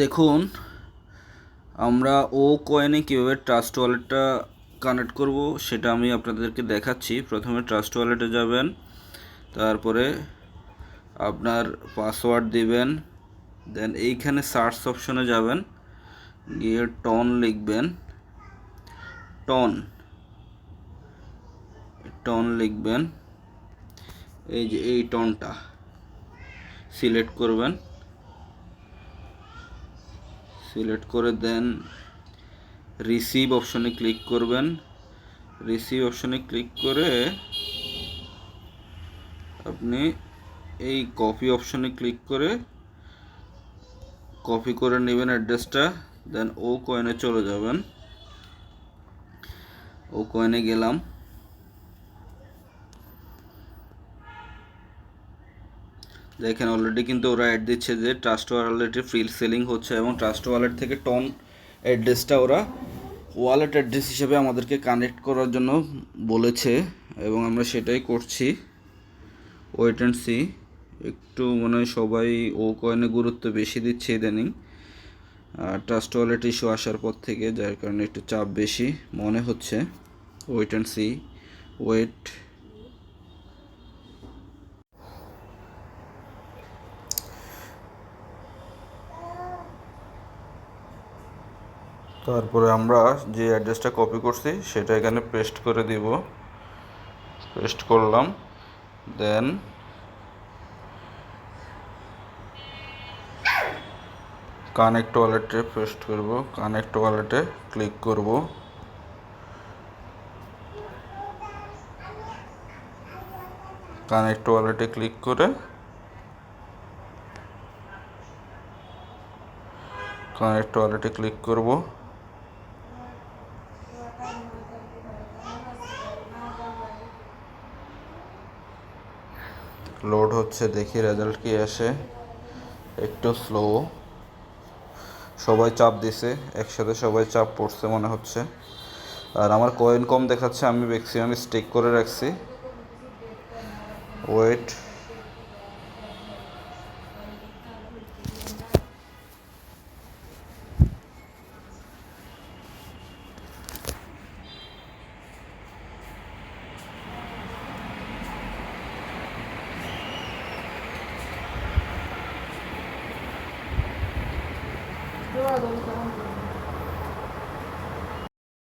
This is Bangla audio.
দেখুন, আমরা ও কয়েনে কীভাবে ট্রাস্ট ওয়ালেটটা কানেক্ট করব সেটা আমি আপনাদেরকে দেখাচ্ছি। প্রথমে ট্রাস্ট ওয়ালেটে যাবেন, তারপরে আপনার পাসওয়ার্ড দিবেন দেন এইখানে সার্চ অপশনে যাবেন, গিয়ে টন লিখবেন। টন টন লিখবেন। এই যে এই টনটা সিলেক্ট করবেন। সিলেক্ট করে দেন। রিসিভ অপশনে ক্লিক করবেন। রিসিভ অপশনে ক্লিক করে আপনি এই কপি অপশনে ক্লিক করে কপি করে নেবেন অ্যাড্রেসটা দেন ও কয়েনে চলে যাবেন। ও কয়েনে গেলাম। দেখেন অলরেডি কিন্তু ওরা অ্যাড দিচ্ছে যে ট্রাস্ট ওয়ালেটে ফ্রি সেলিং হচ্ছে এবং ট্রাস্ট ওয়ালেট থেকে টন অ্যাড্রেসটা ওরা ওয়ালেট অ্যাড্রেস হিসেবে আমাদেরকে কানেক্ট করার জন্য বলেছে এবং আমরা সেটাই করছি। ওয়েট অ্যান্ড সি একটু মনে সবাই ও কয়েনে গুরুত্ব বেশি দিচ্ছে ইদানিং। আর ট্রাস্ট ওয়ালেট ইস্যু আসার পর থেকে, যার কারণে একটু চাপ বেশি মনে হচ্ছে। ওয়েট অ্যান্ড সি ওয়েট তারপরে আমরা যে অ্যাড্রেসটা কপি করছি, সেটা এখানে পেস্ট করে দিব। পেস্ট করলাম দেন কানেক্ট ওয়ালেটে পেস্ট করব কানেক্ট ওয়ালেটে ক্লিক করব। কানেক্ট ওয়ালেটে ক্লিক করে কানেক্ট ওয়ালেটে ক্লিক করব। লোড হচ্ছে, দেখি রেজাল্ট কি আসে। একটু স্লো সবাই চাপ দিছে, একসাথে সবাই চাপ পড়ছে মনে হচ্ছে। আর আমার কয়েন কম দেখাচ্ছে, আমি ম্যাক্সিমাম স্টেক করে রাখছি। ওয়েট 多少东西